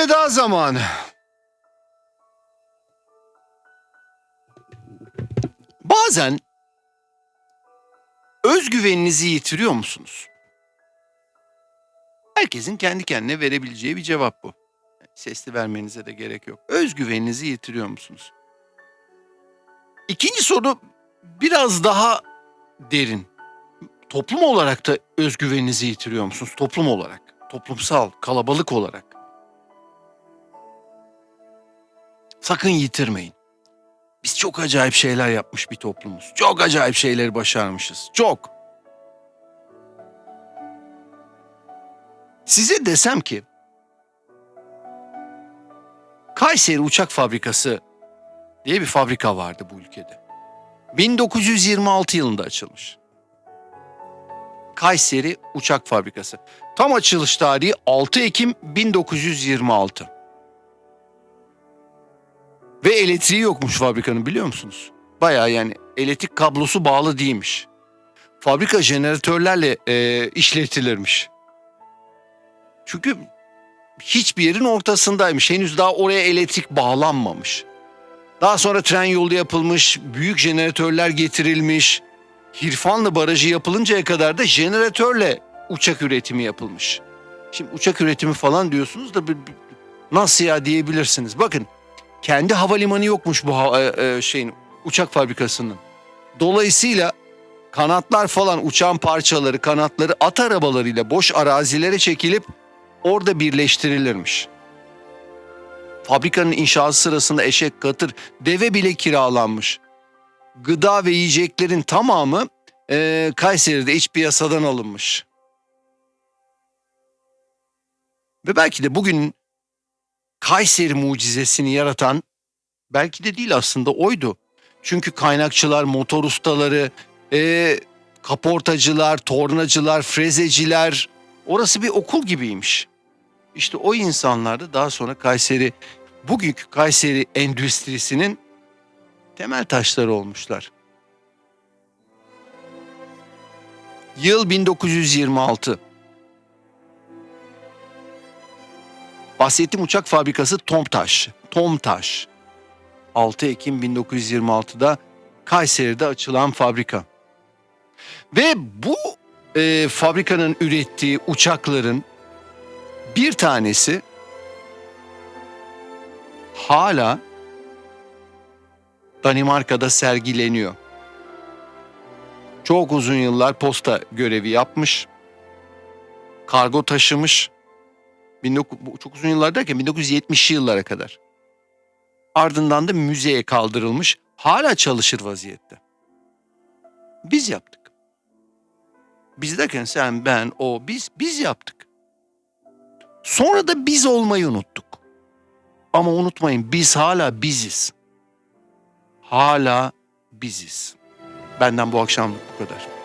Elveda zamanı. Bazen özgüveninizi yitiriyor musunuz? Herkesin kendi kendine verebileceği bir cevap bu. Sesli vermenize de gerek yok. Özgüveninizi yitiriyor musunuz? İkinci soru biraz daha derin. Toplum olarak da özgüveninizi yitiriyor musunuz? Toplum olarak, toplumsal, kalabalık olarak. Sakın yitirmeyin. Biz çok acayip şeyler yapmış bir toplumuz. Çok acayip şeyleri başarmışız. Çok. Size desem ki Kayseri Uçak Fabrikası diye bir fabrika vardı bu ülkede. 1926 yılında açılmış. Kayseri Uçak Fabrikası. Tam açılış tarihi 6 Ekim 1926. Ve elektriği yokmuş fabrikanın biliyor musunuz? Bayağı yani elektrik kablosu bağlı değilmiş. Fabrika jeneratörlerle e, işletilirmiş. Çünkü hiçbir yerin ortasındaymış. Henüz daha oraya elektrik bağlanmamış. Daha sonra tren yolu yapılmış, büyük jeneratörler getirilmiş. Hirfanlı Barajı yapılıncaya kadar da jeneratörle uçak üretimi yapılmış. Şimdi uçak üretimi falan diyorsunuz da nasıl ya diyebilirsiniz. Bakın kendi havalimanı yokmuş bu ha- e, e, şeyin uçak fabrikasının. Dolayısıyla kanatlar falan uçağın parçaları, kanatları at arabalarıyla boş arazilere çekilip orada birleştirilirmiş. Fabrikanın inşası sırasında eşek, katır, deve bile kiralanmış. Gıda ve yiyeceklerin tamamı e, Kayseri'de iç piyasadan alınmış. Ve belki de bugün Kayseri mucizesini yaratan belki de değil aslında oydu. Çünkü kaynakçılar, motor ustaları, e, kaportacılar, tornacılar, frezeciler orası bir okul gibiymiş. İşte o insanlar da daha sonra Kayseri, bugünkü Kayseri endüstrisinin temel taşları olmuşlar. Yıl 1926. Bahsettiğim uçak fabrikası Tomtaş. Tomtaş. 6 Ekim 1926'da Kayseri'de açılan fabrika. Ve bu e, fabrikanın ürettiği uçakların bir tanesi hala Danimarka'da sergileniyor. Çok uzun yıllar posta görevi yapmış. Kargo taşımış. 19 bu çok uzun yıllar derken 1970'li yıllara kadar. Ardından da müzeye kaldırılmış. Hala çalışır vaziyette. Biz yaptık. Biz derken sen, ben, o, biz, biz yaptık. Sonra da biz olmayı unuttuk. Ama unutmayın biz hala biziz. Hala biziz. Benden bu akşamlık bu kadar.